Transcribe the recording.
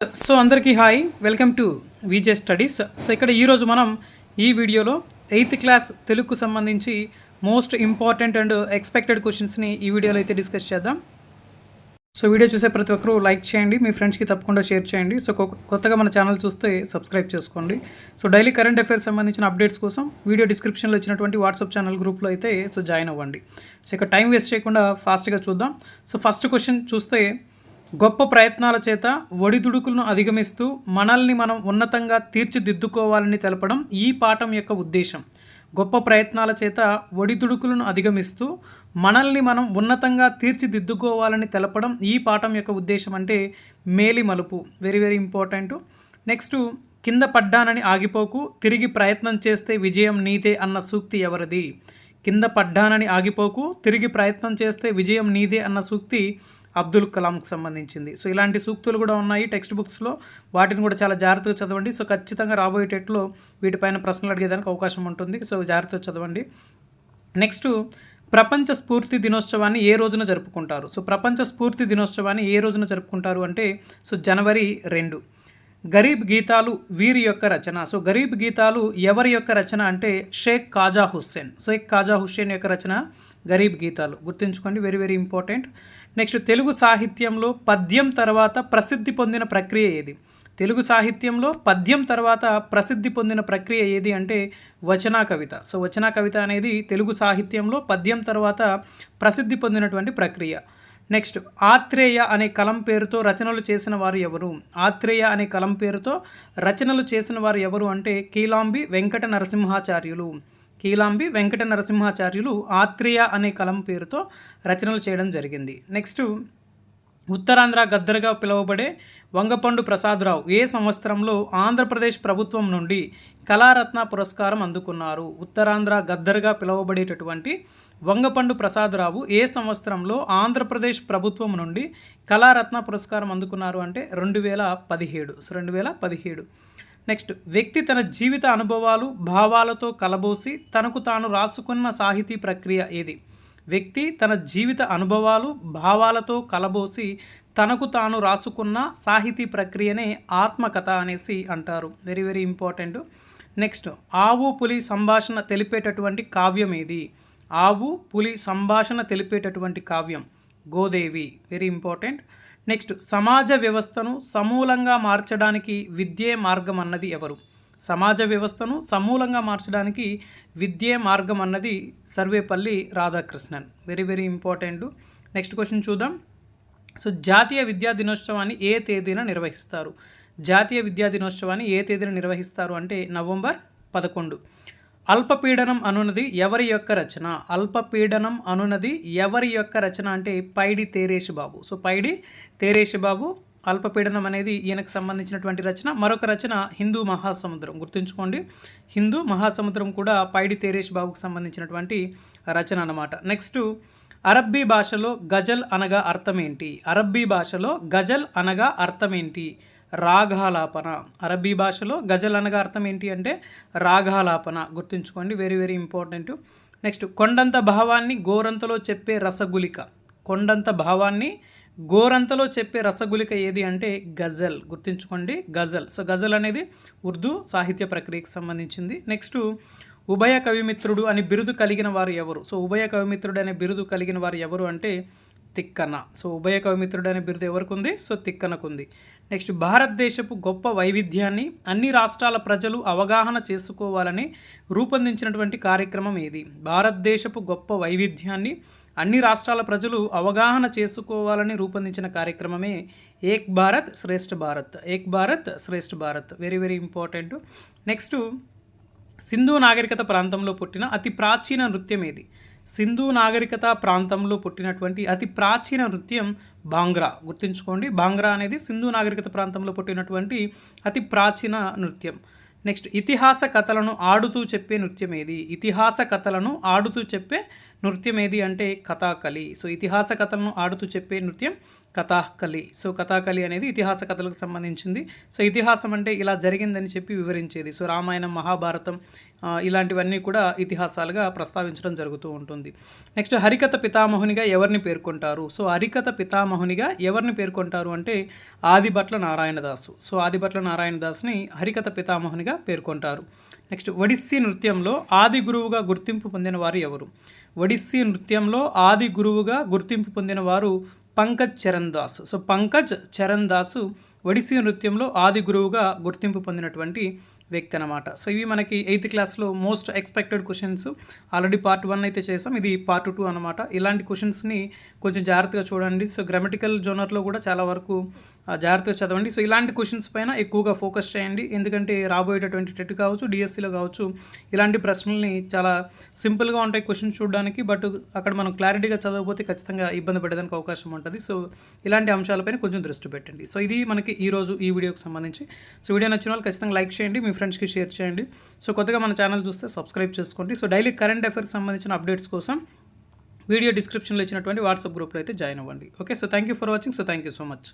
So అందరికీ hi welcome to VJ studies. So ఇక్కడ ఈరోజు మనం ఈ వీడియోలో ఎయిత్ క్లాస్ తెలుగుకు సంబంధించి మోస్ట్ ఇంపార్టెంట్ అండ్ ఎక్స్పెక్టెడ్ క్వశ్చన్స్ని ఈ వీడియోలో అయితే డిస్కస్ చేద్దాం. సో వీడియో చూసే ప్రతి ఒక్కరూ లైక్ చేయండి మీ ఫ్రెండ్స్కి తప్పకుండా షేర్ చేయండి. సో కొత్తగా మన ఛానల్ చూస్తే సబ్స్క్రైబ్ చేసుకోండి. సో డైలీ కరెంట్ అఫైర్స్ సంబంధించిన అప్డేట్స్ కోసం వీడియో డిస్క్రిప్షన్లో ఇచ్చినటువంటి వాట్సాప్ ఛానల్ గ్రూప్లో అయితే సో జాయిన్ అవ్వండి. సో ఇక టైం వేస్ట్ చేయకుండా ఫాస్ట్గా చూద్దాం. సో ఫస్ట్ క్వశ్చన్ చూస్తే గొప్ప ప్రయత్నాల చేత ఒడిదుడుకులను అధిగమిస్తూ మనల్ని మనం ఉన్నతంగా తీర్చిదిద్దుకోవాలని తెలపడం ఈ పాఠం యొక్క ఉద్దేశం. గొప్ప ప్రయత్నాల చేత ఒడిదుడుకులను అధిగమిస్తూ మనల్ని మనం ఉన్నతంగా తీర్చిదిద్దుకోవాలని తెలపడం ఈ పాఠం యొక్క ఉద్దేశం అంటే మేలి మలుపు. వెరీ వెరీ ఇంపార్టెంట్ నెక్స్ట్ కింద పడ్డానని ఆగిపోకు తిరిగి ప్రయత్నం చేస్తే విజయం నీదే అన్న సూక్తి ఎవరిది? కింద పడ్డానని ఆగిపోకు తిరిగి ప్రయత్నం చేస్తే విజయం నీదే అన్న సూక్తి అబ్దుల్ కలాంకి సంబంధించింది. సో ఇలాంటి సూక్తులు కూడా ఉన్నాయి టెక్స్ట్ బుక్స్లో. వాటిని కూడా చాలా జాగ్రత్తగా చదవండి. సో ఖచ్చితంగా రాబోయేటట్లు వీటిపైన ప్రశ్నలు అడిగేదానికి అవకాశం ఉంటుంది. సో జాగ్రత్తగా చదవండి. నెక్స్ట్ ప్రపంచ స్ఫూర్తి దినోత్సవాన్ని ఏ రోజున జరుపుకుంటారు? సో ప్రపంచ స్ఫూర్తి దినోత్సవాన్ని ఏ రోజున జరుపుకుంటారు అంటే సో జనవరి రెండు. గరీబ్ గీతాలు వీరి యొక్క రచన. సో గరీబ్ గీతాలు ఎవరి యొక్క రచన అంటే షేక్ కాజా హుస్సేన్. షేక్ కాజా హుస్సేన్ యొక్క రచన గరీబ్ గీతాలు. గుర్తుంచుకోండి very very important. Next Telugu సాహిత్యంలో పద్యం తర్వాత ప్రసిద్ధి పొందిన ప్రక్రియ ఏది? తెలుగు సాహిత్యంలో పద్యం తర్వాత ప్రసిద్ధి పొందిన ప్రక్రియ ఏది అంటే వచనా కవిత. సో వచనా కవిత అనేది తెలుగు సాహిత్యంలో పద్యం తర్వాత ప్రసిద్ధి పొందినటువంటి ప్రక్రియ. నెక్స్ట్ ఆత్రేయ అనే కలం పేరుతో రచనలు చేసిన వారు ఎవరు? ఆత్రేయ అనే కలం పేరుతో రచనలు చేసిన వారు ఎవరు అంటే కీలాంబి వెంకట నరసింహాచార్యులు. కీలాంబి వెంకట నరసింహాచార్యులు ఆత్రేయ అనే కలం పేరుతో రచనలు చేయడం జరిగింది. నెక్స్ట్ ఉత్తరాంధ్ర గద్దర్గా పిలువబడే వంగపండు ప్రసాదరావు ఏ సంవత్సరంలో ఆంధ్రప్రదేశ్ ప్రభుత్వం నుండి కళారత్న పురస్కారం అందుకున్నారు? ఉత్తరాంధ్ర గద్దర్గా పిలువబడేటటువంటి వంగపండు ప్రసాదరావు ఏ సంవత్సరంలో ఆంధ్రప్రదేశ్ ప్రభుత్వం నుండి కళారత్న పురస్కారం అందుకున్నారు అంటే రెండు వేల పదిహేడు. సో రెండు వేల పదిహేడు. నెక్స్ట్ వ్యక్తి తన జీవిత అనుభవాలు భావాలతో కలబోసి తనకు తాను రాసుకున్న సాహితీ ప్రక్రియ ఏది? వ్యక్తి తన జీవిత అనుభవాలు భావాలతో కలబోసి తనకు తాను రాసుకున్న సాహితీ ప్రక్రియనే ఆత్మకథ అనేసి అంటారు. Very very important. నెక్స్ట్ ఆవు పులి సంభాషణ తెలిపేటటువంటి కావ్యం ఏది? ఆవు పులి సంభాషణ తెలిపేటటువంటి కావ్యం. గోదేవి. Very important. నెక్స్ట్ సమాజ వ్యవస్థను సమూలంగా మార్చడానికి విద్యే మార్గం అన్నది ఎవరు? సమాజ వ్యవస్థను సమూలంగా మార్చడానికి విద్యే మార్గం అన్నది Sarvepalli Radhakrishnan. Very very important next question చూద్దాం. సో జాతీయ విద్యా దినోత్సవాన్ని ఏ తేదీన నిర్వహిస్తారు? జాతీయ విద్యా దినోత్సవాన్ని ఏ తేదీన నిర్వహిస్తారు అంటే నవంబర్ పదకొండు. అల్పపీడనం అనునది ఎవరి యొక్క రచన? అల్పపీడనం అనునది ఎవరి యొక్క రచన? అంటే పైడి తేరేష్ బాబు సో పైడి తేరేష్ బాబు అల్పపీడనం అనేది ఈయనకు సంబంధించినటువంటి రచన. మరొక రచన హిందూ మహాసముద్రం. గుర్తుంచుకోండి హిందూ మహాసముద్రం కూడా పైడి తేరేష్ బాబుకు సంబంధించినటువంటి రచన అన్నమాట. నెక్స్ట్ అరబ్బీ భాషలో గజల్ అనగా అర్థం ఏంటి అరబ్బీ భాషలో గజల్ అనగా అర్థం ఏంటి రాగాలాపన అరబీ భాషలో గజల్ అనగా అర్థం ఏంటి అంటే రాగాలాపన గుర్తుంచుకోండి వెరీ వెరీ ఇంపార్టెంట్ నెక్స్ట్ కొండంత భావాన్ని గోరంతలో చెప్పే రసగులిక కొండంత భావాన్ని గోరంతలో చెప్పే రసగులిక ఏది అంటే గజల్. గుర్తుంచుకోండి గజల్. సో గజల్ అనేది ఉర్దూ సాహిత్య ప్రక్రియకు సంబంధించింది. నెక్స్ట్ ఉభయ కవిమిత్రుడు అని బిరుదు కలిగిన వారు ఎవరు? సో ఉభయ కవిమిత్రుడు అనే బిరుదు కలిగిన వారు ఎవరు అంటే తిక్కన. సో ఉభయ కవిమిత్రుడు అనే బిరుదు ఎవరికి ఉంది సో తిక్కనకు ఉంది నెక్స్ట్ భారతదేశపు గొప్ప వైవిధ్యాన్ని అన్ని రాష్ట్రాల ప్రజలు అవగాహన చేసుకోవాలని రూపొందించినటువంటి కార్యక్రమం ఏది? భారతదేశపు గొప్ప వైవిధ్యాన్ని అన్ని రాష్ట్రాల ప్రజలు అవగాహన చేసుకోవాలని రూపొందించిన కార్యక్రమమే Ek Bharat Shreshtha Bharat. Ek Bharat Shreshtha Bharat. Very very important. Next Sindhu నాగరికత ప్రాంతంలో పుట్టిన అతి ప్రాచీన నృత్యం ఏది? సింధు నాగరికత ప్రాంతంలో పుట్టినటువంటి అతి ప్రాచీన నృత్యం భాంగ్రా గుర్తుంచుకోండి భాంగ్రా అనేది సింధు నాగరికత ప్రాంతంలో పుట్టినటువంటి అతి ప్రాచీన నృత్యం. నెక్స్ట్ ఇతిహాస కథలను ఆడుతూ చెప్పే నృత్యం ఏది? ఇతిహాస కథలను ఆడుతూ చెప్పే నృత్యం ఏది అంటే కథాకళి. సో ఇతిహాస కథలను ఆడుతూ చెప్పే నృత్యం కథాకలి సో కథాకలి అనేది ఇతిహాస కథలకు సంబంధించింది. సో ఇతిహాసం అంటే ఇలా జరిగిందని చెప్పి వివరించేది. సో రామాయణం మహాభారతం ఇలాంటివన్నీ కూడా ఇతిహాసాలుగా ప్రస్తావించడం జరుగుతూ ఉంటుంది. నెక్స్ట్ హరికథ పితామహునిగా ఎవరిని పేర్కొంటారు? సో హరికథ పితామహునిగా ఎవరిని పేర్కొంటారు అంటే ఆదిభట్ల నారాయణదాసు. సో ఆదిభట్ల నారాయణదాస్ని హరికథ పితామహునిగా పేర్కొంటారు. నెక్స్ట్ ఒడిస్సీ నృత్యంలో ఆది గురువుగా గుర్తింపు పొందిన వారు ఎవరు? ఒడిస్సీ నృత్యంలో ఆది గురువుగా గుర్తింపు పొందిన వారు పంకజ్ చరణ్ దాస్. సో పంకజ్ చరణ్ దాసు ఒడిస్సీ నృత్యంలో ఆది గురువుగా గుర్తింపు పొందినటువంటి వ్యక్తి అనమాట సో ఇవి మనకి ఎయిత్ క్లాస్లో most expected questions. Already part one అయితే చేసాం. ఇది పార్ట్ టూ అనమాట ఇలాంటి క్వశ్చన్స్ని కొంచెం జాగ్రత్తగా చూడండి. సో గ్రామటికల్ జోనర్లో కూడా చాలా వరకు జాగ్రత్తగా చదవండి. సో ఇలాంటి క్వశ్చన్స్ పైన ఎక్కువగా ఫోకస్ చేయండి. ఎందుకంటే రాబోయేటటువంటి టెట్ కావచ్చు డిఎస్సిలో కావచ్చు ఇలాంటి ప్రశ్నల్ని చాలా సింపుల్గా ఉంటాయి క్వశ్చన్స్ చూడడానికి. బట్ అక్కడ మనం క్లారిటీగా చదవకపోతే ఖచ్చితంగా ఇబ్బంది పడేదానికి అవకాశం ఉంటుంది. సో ఇలాంటి అంశాలపైన కొంచెం దృష్టి పెట్టండి. సో ఇది మనకి ఈ రోజు ఈ వీడియోకి సంబంధించి. సో వీడియో నచ్చిన వాళ్ళు ఖచ్చితంగా లైక్ చేయండి మీ ఫ్రెండ్స్కి షేర్ చేయండి. సో కొత్తగా మన ఛానల్ చూస్తే సబ్స్క్రైబ్ చేసుకోండి. సో డైలీ కరెంట్ అఫైర్స్ సంబంధించిన అప్డేట్స్ కోసం వీడియో డిస్క్రిప్షన్లో ఇచ్చినటువంటి వాట్సాప్ గ్రూప్లో అయితే జాయిన్ అవ్వండి. Okay so thank you for watching. So thank you so much.